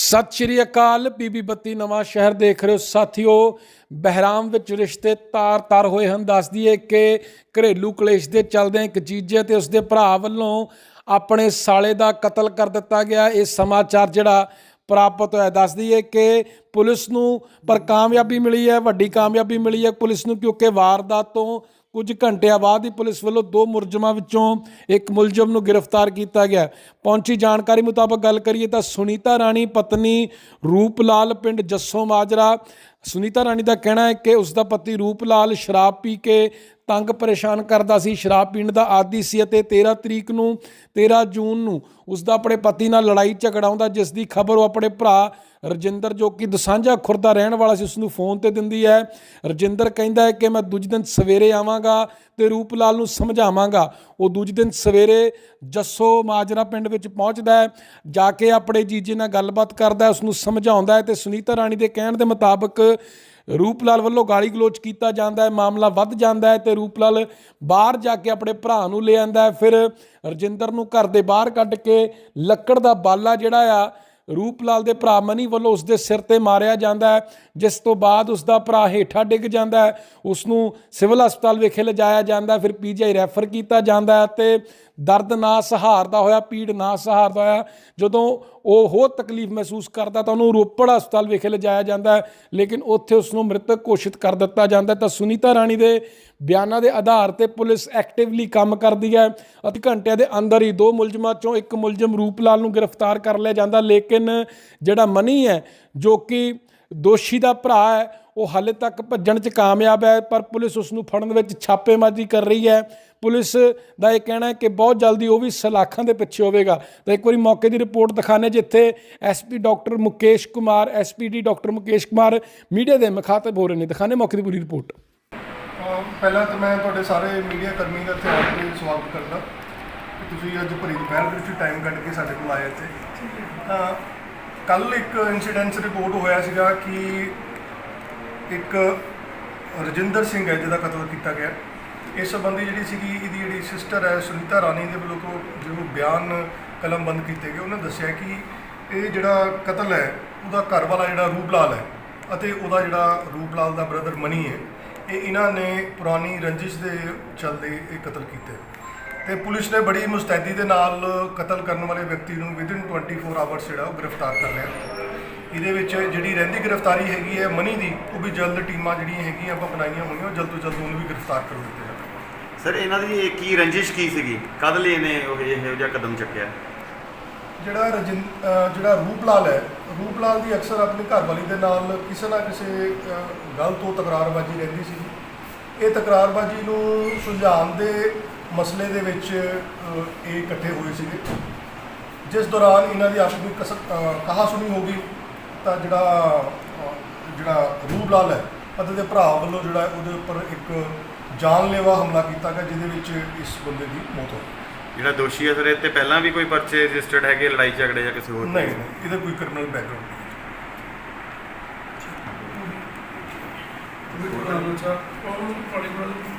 ਸਤਿ ਸ਼੍ਰੀ ਅਕਾਲ, ਬੀਬੀ ਬੱਤੀ ਨਵਾਂ ਸ਼ਹਿਰ ਦੇਖ ਰਹੇ ਹੋ ਸਾਥੀਓ। ਬਹਿਰਾਮ ਵਿੱਚ ਰਿਸ਼ਤੇ ਤਾਰ-ਤਾਰ ਹੋਏ ਹਨ। ਦੱਸ ਦਈਏ ਕਿ ਘਰੇਲੂ ਕਲੇਸ਼ ਦੇ ਚੱਲਦਿਆਂ ਇੱਕ ਜੀਜੇ ਤੇ ਉਸਦੇ ਭਰਾ ਵੱਲੋਂ ਆਪਣੇ ਸਾਲੇ ਦਾ ਕਤਲ ਕਰ ਦਿੱਤਾ ਗਿਆ। ਇਹ ਸਮਾਚਾਰ ਜਿਹੜਾ ਪ੍ਰਾਪਤ ਹੋਇਆ। ਦੱਸ ਦਈਏ ਕਿ ਪੁਲਿਸ ਨੂੰ ਪਰ ਕਾਮਯਾਬੀ ਮਿਲੀ ਹੈ, ਵੱਡੀ ਕਾਮਯਾਬੀ ਮਿਲੀ ਹੈ ਪੁਲਿਸ ਨੂੰ, ਕਿਉਂਕਿ ਵਾਰਦਾਤ ਤੋਂ ਕੁਝ ਘੰਟਿਆਂ ਬਾਅਦ ਹੀ ਪੁਲਿਸ ਵੱਲੋਂ ਦੋ ਮੁਲਜ਼ਮਾਂ ਵਿੱਚੋਂ ਇੱਕ ਮੁਲਜ਼ਮ ਨੂੰ ਗ੍ਰਿਫਤਾਰ ਕੀਤਾ ਗਿਆ। ਪਹੁੰਚੀ ਜਾਣਕਾਰੀ ਮੁਤਾਬਕ ਗੱਲ ਕਰੀਏ ਤਾਂ ਸੁਨੀਤਾ ਰਾਣੀ, ਪਤਨੀ ਰੂਪਲਾਲ, ਪਿੰਡ ਜੱਸੋ ਮਾਜਰਾ। ਸੁਨੀਤਾ ਰਾਣੀ ਦਾ ਕਹਿਣਾ ਹੈ ਕਿ ਉਸ ਦਾ ਪਤੀ ਰੂਪਲਾਲ ਸ਼ਰਾਬ ਪੀ ਕੇ ਤੰਗ ਪਰੇਸ਼ਾਨ ਕਰਦਾ ਸੀ, ਸ਼ਰਾਬ ਪੀਣ ਦਾ ਆਦੀ ਸੀ ਅਤੇ 13 ਤਰੀਕ ਨੂੰ 13 ਜੂਨ ਨੂੰ ਉਸ ਦਾ ਆਪਣੇ ਪਤੀ ਨਾਲ ਲੜਾਈ ਝਗੜਾ ਹੁੰਦਾ ਜਿਸ ਦੀ ਖਬਰ ਉਹ ਆਪਣੇ ਭਰਾ ਰਜਿੰਦਰ ਜੋ ਕਿ ਦਸਾਂਝਾ ਖੁਰਦਾ ਰਹਿਣ ਵਾਲਾ ਸੀ ਉਸ ਨੂੰ ਫੋਨ ਤੇ ਦਿੰਦੀ ਹੈ। ਰਜਿੰਦਰ ਕਹਿੰਦਾ ਹੈ ਕਿ ਮੈਂ ਦੂਜੇ ਦਿਨ ਸਵੇਰੇ ਆਵਾਂਗਾ ਤੇ ਰੂਪਲਾਲ ਨੂੰ ਸਮਝਾਵਾਂਗਾ। ਉਹ ਦੂਜੇ ਦਿਨ ਸਵੇਰੇ ਜੱਸੋ ਮਾਜਰਾ ਪਿੰਡ ਵਿੱਚ ਪਹੁੰਚਦਾ ਹੈ, ਜਾ ਕੇ ਆਪਣੇ ਜੀਜੇ ਨਾਲ ਗੱਲਬਾਤ ਕਰਦਾ ਹੈ ਉਸ ਨੂੰ ਸਮਝਾਉਂਦਾ ਹੈ ਤੇ ਸੁਨੀਤਾ ਰਾਣੀ ਦੇ ਕਹਿਣ ਦੇ ਮੁਤਾਬਕ ਰੂਪਲਾਲ ਵੱਲੋਂ ਗਾਲੀ ਗਲੋਚ ਕੀਤਾ ਜਾਂਦਾ ਹੈ, ਮਾਮਲਾ ਵੱਧ ਜਾਂਦਾ ਹੈ ਤੇ ਰੂਪਲਾਲ ਬਾਹਰ ਜਾ ਕੇ ਆਪਣੇ ਭਰਾ ਨੂੰ ਲੈ ਆਂਦਾ ਹੈ। ਫਿਰ ਰਜਿੰਦਰ ਨੂੰ ਘਰ ਦੇ ਬਾਹਰ ਕੱਢ ਕੇ ਲੱਕੜ ਦਾ ਬਾਲਾ ਜਿਹੜਾ ਆ ਰੂਪਲਾਲ ਦੇ ਭਰਾ ਮਨੀ ਵੱਲੋਂ ਉਸ ਦੇ ਸਿਰ ਤੇ ਮਾਰਿਆ ਜਾਂਦਾ ਹੈ ਜਿਸ ਤੋਂ ਬਾਅਦ ਉਸ ਦਾ ਭਰਾ ਹੇਠਾਂ ਡਿੱਗ ਜਾਂਦਾ ਹੈ। ਉਸ ਨੂੰ ਸਿਵਲ ਹਸਪਤਾਲ ਵਿਖੇ ਲਿਜਾਇਆ ਜਾਂਦਾ ਹੈ, ਫਿਰ ਪੀਜੀਆਈ ਰੈਫਰ ਕੀਤਾ ਜਾਂਦਾ ਹੈ ਤੇ ਦਰਦ ਨਾ ਸਹਾਰਦਾ ਹੋਇਆ ਪੀੜ ਨਾ ਸਹਾਰਦਾ ਹੋਇਆ ਜਦੋਂ ਉਹ ਹੋਰ ਤਕਲੀਫ ਮਹਿਸੂਸ ਕਰਦਾ ਤਾਂ ਉਹਨੂੰ ਰੋਪੜ ਹਸਪਤਾਲ ਵਿਖੇ ਲਿਜਾਇਆ ਜਾਂਦਾ ਹੈ ਲੇਕਿਨ ਉੱਥੇ ਉਸ ਨੂੰ ਮ੍ਰਿਤਕ ਘੋਸ਼ਿਤ ਕਰ ਦਿੱਤਾ ਜਾਂਦਾ ਤਾਂ ਸੁਨੀਤਾ ਰਾਣੀ ਦੇ ਬਿਆਨਾਂ ਦੇ ਆਧਾਰ ਤੇ ਪੁਲਿਸ ਐਕਟਿਵਲੀ ਕੰਮ ਕਰਦੀ ਹੈ। ਅਤੇ ਘੰਟਿਆਂ ਦੇ ਅੰਦਰ ਹੀ ਦੋ ਮੁਲਜ਼ਮਾਂ ਚੋਂ ਇੱਕ ਮੁਲਜ਼ਮ ਰੂਪਲਾਲ ਨੂੰ ਗ੍ਰਿਫਤਾਰ ਕਰ ਲਿਆ ਜਾਂਦਾ ਲੇਕਿਨ ਜਿਹੜਾ ਮਨੀ ਹੈ, ਜੋ ਕਿ ਦੋਸ਼ੀ ਦਾ ਭਰਾ ਹੈ, ਉਹ ਹਾਲੇ ਤੱਕ ਭੱਜਣ 'ਚ ਕਾਮਯਾਬ ਹੈ, ਪਰ ਪੁਲਿਸ ਉਸ ਨੂੰ ਫੜਨ ਵਿੱਚ ਛਾਪੇਮਾਰੀ ਕਰ ਰਹੀ ਹੈ। ਪੁਲਿਸ ਦਾ ਇਹ ਕਹਿਣਾ ਹੈ ਕਿ ਬਹੁਤ ਜਲਦੀ ਉਹ ਵੀ ਸਲਾਖਾਂ ਦੇ ਪਿੱਛੇ ਹੋਵੇਗਾ। ਤਾਂ ਇੱਕ ਵਾਰੀ ਮੌਕੇ ਦੀ ਰਿਪੋਰਟ ਦਿਖਾਣੇ ਜਿੱਥੇ SP doctor Mukesh Kumar SPD doctor Mukesh Kumar media ਦੇ ਮੁਖਾਤਬ ਹੋ ਰਹੇ ਨੇ। ਦਿਖਾਣੇ ਮੌਕੇ ਦੀ ਪੂਰੀ ਰਿਪੋਰਟ। ਪਹਿਲਾਂ ਤਾਂ ਮੈਂ ਤੁਹਾਡੇ ਸਾਰੇ ਮੀਡੀਆ ਕਰਮੀ ਦਾ ਇੱਥੇ ਆਉਣ ਲਈ ਸਵਾਗਤ ਕਰਦਾ। ਤੁਸੀਂ ਅੱਜ ਭਰੀ ਦੁਪਹਿਰ ਦੇ ਵਿੱਚ ਟਾਈਮ ਕੱਢ ਕੇ ਸਾਡੇ ਕੋਲ ਆਏ ਇੱਥੇ। ਤਾਂ ਕੱਲ ਇੱਕ ਇਨਸੀਡੈਂਟ ਰਿਪੋਰਟ ਹੋਇਆ ਸੀਗਾ ਕਿ ਇੱਕ ਰਜਿੰਦਰ ਸਿੰਘ ਹੈ ਜਿਹਦਾ ਕਤਲ ਕੀਤਾ ਗਿਆ। ਇਸ ਸੰਬੰਧੀ ਜਿਹੜੀ ਸੀਗੀ ਇਹਦੀ ਜਿਹੜੀ ਸਿਸਟਰ ਹੈ ਸੁਨੀਤਾ ਰਾਣੀ ਦੇ ਵੱਲੋਂ ਕੋ ਜੋ ਬਿਆਨ ਕਲਮਬੰਦ ਕੀਤੇ ਗਏ ਉਹਨੇ ਦੱਸਿਆ ਕਿ ਇਹ ਜਿਹੜਾ ਕਤਲ ਹੈ ਉਹਦਾ ਘਰ ਵਾਲਾ ਜਿਹੜਾ ਰੂਪਲਾਲ ਹੈ ਅਤੇ ਉਹਦਾ ਜਿਹੜਾ ਰੂਪਲਾਲ ਦਾ ਬ੍ਰਦਰ ਮਨੀ ਹੈ ਇਹ ਇਹਨਾਂ ਨੇ ਪੁਰਾਣੀ ਰੰਜਿਸ਼ ਦੇ ਚੱਲਦੇ ਇਹ ਕਤਲ ਕੀਤੇ। ਤੇ ਪੁਲਿਸ ਨੇ ਬੜੀ ਮੁਸਤੈਦੀ ਦੇ ਨਾਲ ਕਤਲ ਕਰਨ ਵਾਲੇ ਵਿਅਕਤੀ ਨੂੰ ਵਿਦਿਨ 24 ਆਵਰਸ ਜਿਹੜਾ ਉਹ ਗ੍ਰਿਫਤਾਰ ਕਰ ਲਿਆ। ਇਹਦੇ ਵਿੱਚ ਜਿਹੜੀ ਰਹਿੰਦੀ ਗ੍ਰਿਫਤਾਰੀ ਹੈਗੀ ਹੈ ਮਨੀ ਦੀ ਉਹ ਵੀ ਜਲਦ ਟੀਮਾਂ ਜਿਹੜੀਆਂ ਹੈਗੀਆਂ ਆਪਾਂ ਬਣਾਈਆਂ ਹੋਈਆਂ ਉਹ ਜਲਦ ਤੋਂ ਜਲਦ ਉਹਨੂੰ ਵੀ ਗ੍ਰਿਫਤਾਰ ਕਰ ਦਿੱਤੇ ਜਾਣ। ਸਰ ਇਹਨਾਂ ਦੀ ਇਹ ਕੀ ਰੰਜਿਸ਼ ਕੀ ਸੀਗੀ? ਕਦ ਲਈ ਇਹਨੇ ਉਹ ਇਹੋ ਜਿਹਾ ਕਦਮ ਚੱਕਿਆ? ਜਿਹੜਾ ਜਿਹੜਾ ਰੂਪਲਾਲ ਹੈ ਰੂਪਲਾਲ ਦੀ ਅਕਸਰ ਆਪਣੀ ਘਰਵਾਲੀ ਦੇ ਨਾਲ ਕਿਸੇ ਨਾ ਕਿਸੇ ਗੱਲ ਤੋਂ ਤਕਰਾਰਬਾਜ਼ੀ ਰਹਿੰਦੀ ਸੀ ਇਹ ਤਕਰਾਰਬਾਜ਼ੀ ਨੂੰ ਸੁਲਝਾਉਣ ਦੇ ਮਸਲੇ ਦੇ ਵਿੱਚ ਇਹ ਇਕੱਠੇ ਹੋਏ ਸੀਗੇ। ਜਿਸ ਦੌਰਾਨ ਇਹਨਾਂ ਦੀ ਆਪਸ ਵਿੱਚ ਕਹਾ ਸੁਣੀ ਹੋ ਗਈ ਤਾਂ ਜਿਹੜਾ ਜਿਹੜਾ ਰੂਪਲਾਲ ਹੈ ਅਤੇ ਦੇ ਭਰਾ ਵੱਲੋਂ ਜਿਹੜਾ ਉਹਦੇ ਉੱਪਰ ਇੱਕ ਜਾਨਲੇਵਾ ਹਮਲਾ ਕੀਤਾ ਗਿਆ ਜਿਹਦੇ ਵਿੱਚ ਇਸ ਬੰਦੇ ਦੀ ਮੌਤ ਹੋ ਗਈ ਜਿਹੜਾ ਦੋਸ਼ੀ ਹੈ ਸਰ ਇਹ ਤੇ ਪਹਿਲਾਂ ਵੀ ਕੋਈ ਪਰਚੇ ਰਜਿਸਟਰਡ ਹੈਗੇ ਲੜਾਈ ਝਗੜੇ ਜਾਂ ਕਿਸੇ ਹੋਰ ਨਹੀਂ ਨਹੀਂ ਇਹਦਾ ਕੋਈ ਕ੍ਰਿਮੀਨਲ ਬੈਕਗ੍ਰਾਉਂਡ ਨਹੀਂ